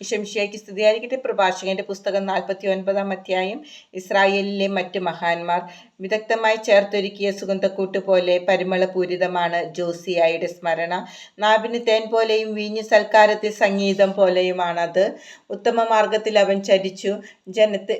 ഇഷംഷിയാക്കി സ്ഥിതിയായിരിക്കട്ടെ പ്രഭാഷകന്റെ പുസ്തകം നാൽപ്പത്തി ഒൻപതാം അധ്യായം. ഇസ്രായേലിലെ മറ്റ് മഹാന്മാർ വിദഗ്ധമായി ചേർത്തൊരുക്കിയ സുഗന്ധക്കൂട്ട് പോലെ പരിമളപൂരിതമാണ് ജോസിയായുടെ സ്മരണ. നാവിന് തേൻ പോലെയും വീഞ്ഞു സൽക്കാരത്തിൽ സംഗീതം പോലെയുമാണത്. ഉത്തമ മാർഗത്തിൽ അവൻ ചരിച്ചു. ജനത്തെ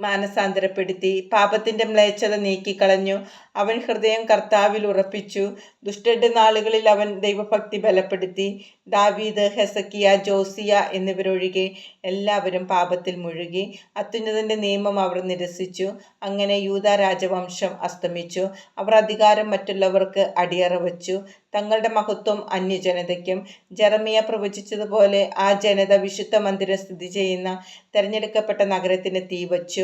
മാനസാന്തരപ്പെടുത്തി പാപത്തിന്റെ മ്ലേച്ഛത നീക്കിക്കളഞ്ഞു. അവൻ ഹൃദയം കർത്താവിൽ ഉറപ്പിച്ചു. ദുഷ്ടന്റെ നാളുകളിൽ അവൻ ദൈവഭക്തി ബലപ്പെടുത്തി. ദാവീദ് ഹെസക്കിയ ജോസിയ എന്നിവരൊഴികെ എല്ലാവരും പാപത്തിൽ മുഴുകി. അത്യുന്നതന്റെ നിയമം അവർ നിരസിച്ചു. അങ്ങനെ യൂത രാജവംശം അസ്തമിച്ചു. അവർ അധികാരം മറ്റുള്ളവർക്ക് അടിയറ വച്ചു. തങ്ങളുടെ മഹത്വം അന്യജനതയ്ക്കും. ജെറമിയ പ്രവചിച്ചതുപോലെ ആ ജനത വിശുദ്ധ മന്ദിരം സ്ഥിതി ചെയ്യുന്ന തെരഞ്ഞെടുക്കപ്പെട്ട നഗരത്തിന് തീ വച്ചു.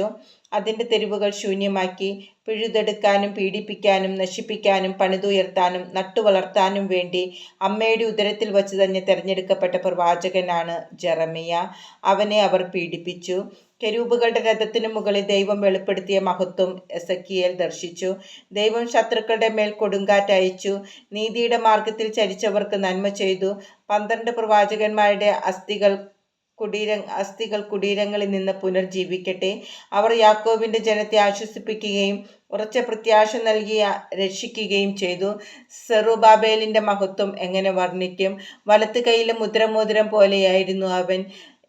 അതിന്റെ തെരുവുകൾ ശൂന്യമാക്കി. പിഴുതെടുക്കാനും പീഡിപ്പിക്കാനും നശിപ്പിക്കാനും പണിതുയർത്താനും നട്ടുവളർത്താനും വേണ്ടി അമ്മയുടെ ഉദരത്തിൽ വച്ച് തന്നെ തിരഞ്ഞെടുക്കപ്പെട്ട പ്രവാചകനാണ് ജെറമിയ. അവനെ അവർ പീഡിപ്പിച്ചു. കെരൂപുകളുടെ രഥത്തിനു മുകളിൽ ദൈവം വെളിപ്പെടുത്തിയ മഹത്വം എസക്കിയേൽ ദർശിച്ചു. ദൈവം ശത്രുക്കളുടെ മേൽ കൊടുങ്കാറ്റ് അയച്ചു. നീതിയുടെ മാർഗത്തിൽ ചരിച്ചവർക്ക് നന്മ ചെയ്തു. പന്ത്രണ്ട് പ്രവാചകന്മാരുടെ അസ്ഥികൾ കുടീര അസ്ഥികൾ കുടീരങ്ങളിൽ നിന്ന് പുനർജീവിക്കട്ടെ. അവർ യാക്കോബിന്റെ ജനത്തെ ആശ്വസിപ്പിക്കുകയും ഉറച്ച പ്രത്യാശ നൽകി രക്ഷിക്കുകയും ചെയ്തു. സെറുബാബേലിന്റെ മഹത്വം എങ്ങനെ വർണിക്കും? വലത്ത് കൈയിലെ മുദ്രമോതിരം പോലെയായിരുന്നു അവൻ.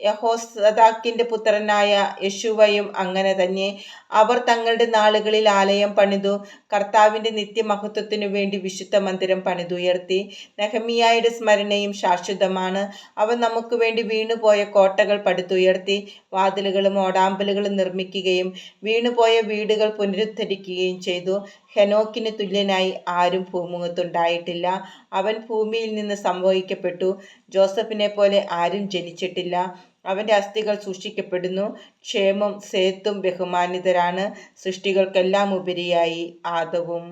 യഹോസദാക്കിന്റെ പുത്രനായ യശുവയും അങ്ങനെ തന്നെ. അവർ തങ്ങളുടെ നാളുകളിൽ ആലയം പണിതു കർത്താവിന്റെ നിത്യമഹത്വത്തിനു വേണ്ടി വിശുദ്ധ മന്ദിരം പണിതുയർത്തി. നഹമിയായുടെ സ്മരണയും ശാശ്വതമാണ്. അവൻ നമുക്ക് വേണ്ടി വീണുപോയ കോട്ടകൾ പടുത്തുയർത്തി വാതിലുകളും ഓടാമ്പലുകളും നിർമ്മിക്കുകയും വീണുപോയ വീടുകൾ പുനരുദ്ധരിക്കുകയും ചെയ്തു. ഹെനോക്കിന് തുല്യനായി ആരും ഭൂമുഖത്തുണ്ടായിട്ടില്ല. അവൻ ഭൂമിയിൽ നിന്ന് സംഭവിക്കപ്പെട്ടു ജോസഫിനെ പോലെ ആരും ജനിച്ചിട്ടില്ല. അവന്റെ അസ്ഥികൾ സൂക്ഷിക്കപ്പെടുന്നു. ക്ഷേമം സേത്തും ബഹുമാനിതരാണ്. സൃഷ്ടികൾക്കെല്ലാം ഉപരിയായി ആദവും.